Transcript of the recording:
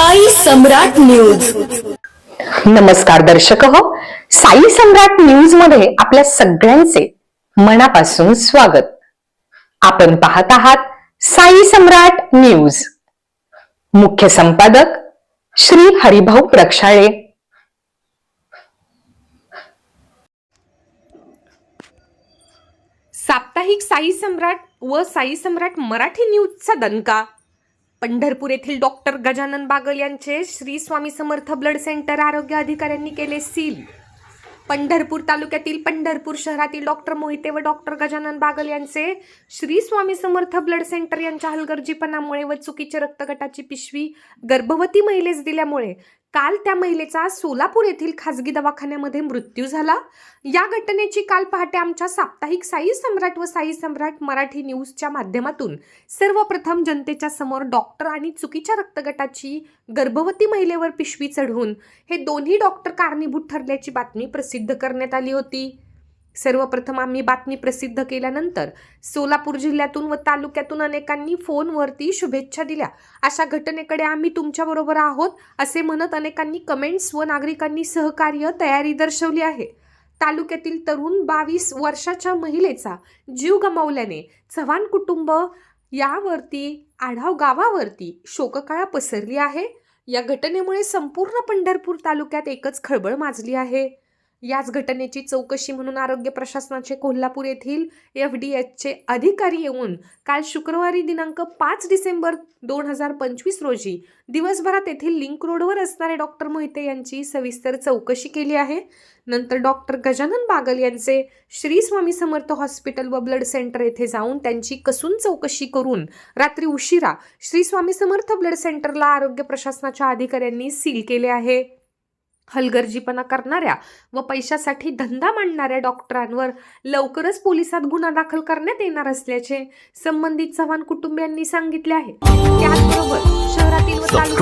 साई सम्राट news. नमस्कार दर्शक हो. साई सम्राट न्यूजमध्ये आपल्या सगळ्यांचे मनापासून स्वागत. आपण पाहत आहात साई सम्राट न्यूज. मुख्य संपादक श्री हरिभाऊ प्रक्षाळे. साप्ताहिक साई सम्राट व साई सम्राट मराठी न्यूजचा दणका. पंढरपूर येथील डॉक्टर गजानन बागल यांचे श्री स्वामी समर्थ ब्लड सेंटर आरोग्य अधिकाऱ्यांनी केले सील. पंढरपूर तालुक्यातील पंढरपूर शहरातील डॉक्टर मोहिते व डॉक्टर गजानन बागल यांचे श्री स्वामी समर्थ ब्लड सेंटर यांच्या हलगर्जीपणामुळे व चुकीचे रक्तगटाची पिशवी गर्भवती महिलेस दिल्यामुळे काल त्या महिलेचा सोलापूर येथील खासगी दवाखान्यामध्ये मृत्यू झाला. या घटनेची काल पहाटे आमच्या साप्ताहिक साई सम्राट व साई सम्राट मराठी न्यूजच्या माध्यमातून सर्वप्रथम जनतेच्या समोर डॉक्टर आणि चुकीच्या रक्तगटाची गर्भवती महिलेवर पिशवी चढवून हे दोन्ही डॉक्टर कारणीभूत ठरल्याची बातमी प्रसिद्ध करण्यात आली होती. सर्वप्रथम आम्ही बातमी प्रसिद्ध केल्यानंतर सोलापूर जिल्ह्यातून व तालुक्यातून अनेकांनी फोनवरती शुभेच्छा दिल्या. अशा घटनेकडे आम्ही तुमच्याबरोबर आहोत असे म्हणत अनेकांनी कमेंट्स व नागरिकांनी सहकार्य तयारी दर्शवली आहे. तालुक्यातील तरुण बावीस वर्षाच्या महिलेचा जीव गमावल्याने चव्हाण कुटुंब यावरती आढाव गावावरती शोककळा पसरली आहे. या घटनेमुळे संपूर्ण पंढरपूर तालुक्यात एकच खळबळ माजली आहे. याच घटनेची चौकशी म्हणून आरोग्य प्रशासनाचे कोल्हापूर येथील एफ डी एचचे अधिकारी येऊन काल शुक्रवारी दिनांक पाच डिसेंबर दोन हजार पंचवीस रोजी दिवसभरात येथील लिंक रोडवर असणारे डॉक्टर मोहिते यांची सविस्तर चौकशी केली आहे. नंतर डॉक्टर गजानन बागल यांचे श्री स्वामी समर्थ हॉस्पिटल व ब्लड सेंटर येथे जाऊन त्यांची कसून चौकशी करून रात्री उशिरा श्री स्वामी समर्थ ब्लड सेंटरला आरोग्य प्रशासनाच्या अधिकाऱ्यांनी सील केले आहे. हलगर्जीपणा करणाऱ्या व पैशासाठी धंदा मांडणाऱ्या डॉक्टरांवर लवकरच पोलिसात गुन्हा दाखल करण्यात येणार असल्याचे संबंधित चव्हाण कुटुंबियांनी सांगितले आहे. त्याचबरोबर शहरातील संघटनाही